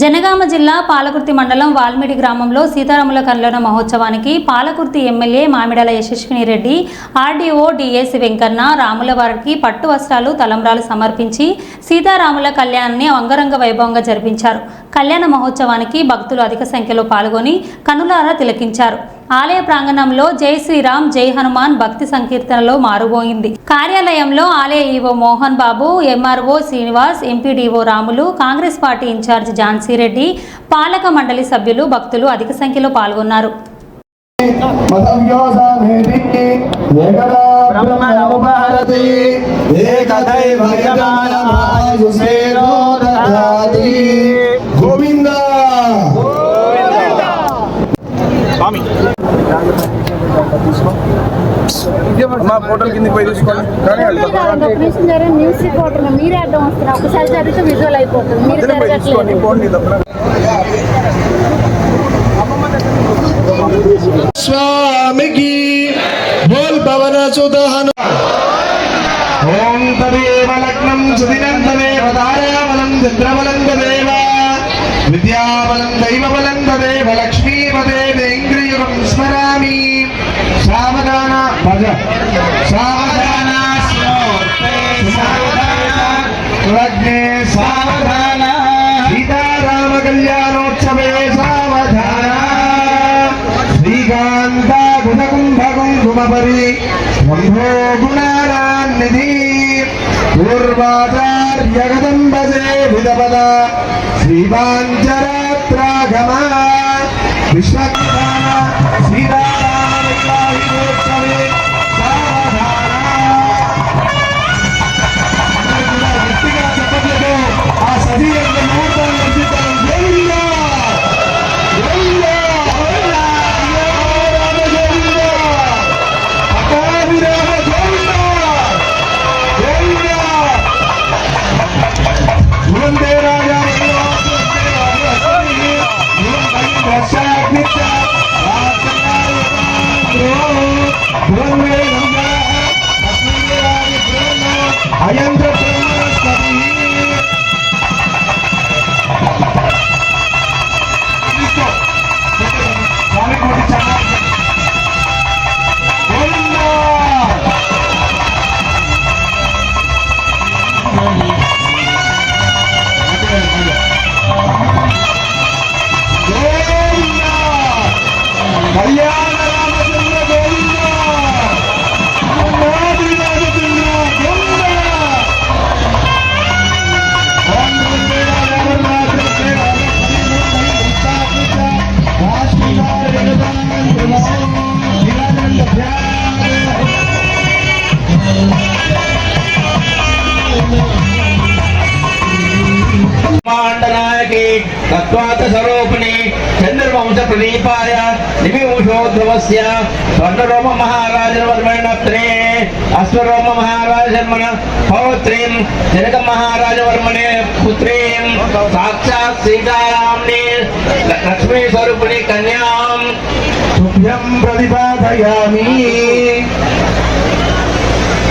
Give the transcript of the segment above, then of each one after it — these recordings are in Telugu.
జనగామ జిల్లా పాలకుర్తి మండలం వాల్మీడి గ్రామంలో సీతారాముల కళ్యాణ మహోత్సవానికి Palakurthi MLA Mamidala Yashaswini Reddy RDO DS Venkanna రాముల వారికి పట్టు వస్త్రాలు తలంబ్రాలు సమర్పించి సీతారాముల కళ్యాణాన్ని అంగరంగ వైభవంగా జరిపించారు. కళ్యాణ మహోత్సవానికి భక్తులు అధిక సంఖ్యలో పాల్గొని కనులారా తిలకించారు. ఆలయ ప్రాంగణంలో జై శ్రీరామ్ జై హనుమాన్ భక్తి సంకీర్తనలో మారుబోయింది. కార్యాలయంలో ఆలయ EO Mohan Babu MRO Srinivas MPDO Ramulu Congress party in-charge Jhansi Reddy పాలక మండలి సభ్యులు భక్తులు అధిక సంఖ్యలో పాల్గొన్నారు. ఏకదా మా ఫోటోలు కిందకి పోయి తీసుకోండి కానీ న్యూస్ రిపోర్టర్ మీరే అడ్డం వస్తున్నారు. ఒకసారి జరిగితే విజువల్ అయిపోతుంది. మీరు జరగట్లేదు. పోండి స్వామికి బోల్ పవన సుదహన ఓం తదేవ లగ్నం సుదినం తదేవ తారాబలం చంద్రబలం తదేవ విద్యాబలం దైవబలం తదేవ లక్ష్మీపదేవేంద్రియుగం సావధాన భజ సావధాన సీతారామ కళ్యాణోత్సవే సావధాన శ్రీకాంతాకుమపరి బ్రహ్మో గుణారాన్నిధి. పూర్వాచార్యగతం విదపద శ్రీవాంచరాత్రాగమ విశ్వజ్ఞాన அயந்திர తత్వాత స్వరూపిణి చంద్రవంశ ప్రదీపాయ నిమిషోద్భవస్య స్వర్ణరోమ మహారాజవర్మణత్రే అశ్వరోమ మహారాజర్మణ పౌత్రీం జనక మహారాజవర్మణే పుత్రీం సాక్షాత్ సీతారాంని లక్ష్మీ స్వరూపిణి కన్యాం తుభ్యం ప్రతిపాదయామి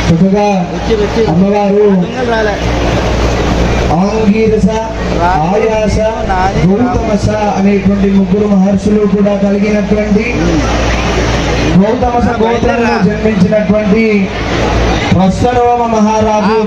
చక్కగా అమ్మవారు ఆంగీరస ఆయాస గౌతమస అనేటువంటి ముగ్గురు మహర్షులు కూడా కలిగినటువంటి గౌతమస గోత్రంలో జన్మించినటువంటి ప్రస్తరోమ మహారాజు